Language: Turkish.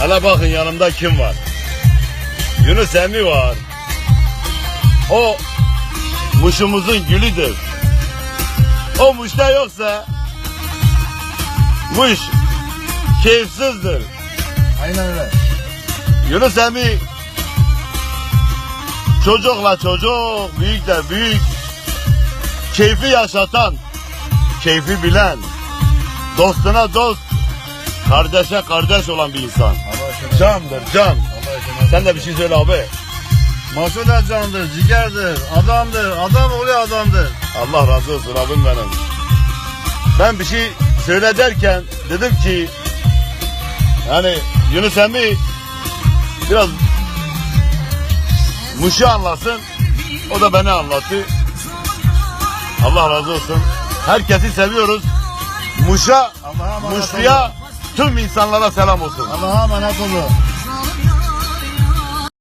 Hele bakın yanımda kim var? Yunus emmi var. O Muş'umuzun gülüdür. O Muş'ta yoksa Muş keyifsizdir. Aynen öyle. Yunus emmi çocukla çocuk, büyükle büyük keyfi yaşatan, keyfi bilen, dostuna dost, kardeşe kardeş olan bir insan. Candır, can. Sen de bir şey söyle abi. Maso da candır, ciğerdir, adamdır, adam oluyor adamdır. Allah razı olsun abim benim. Ben bir şey söyle derken dedim ki yani Yunus emmi biraz Muş'u anlasın. O da beni anlattı. Allah razı olsun. Herkesi seviyoruz. Muş'a. Muşlu'ya tüm insanlara selam olsun. Allah'a emanet olun.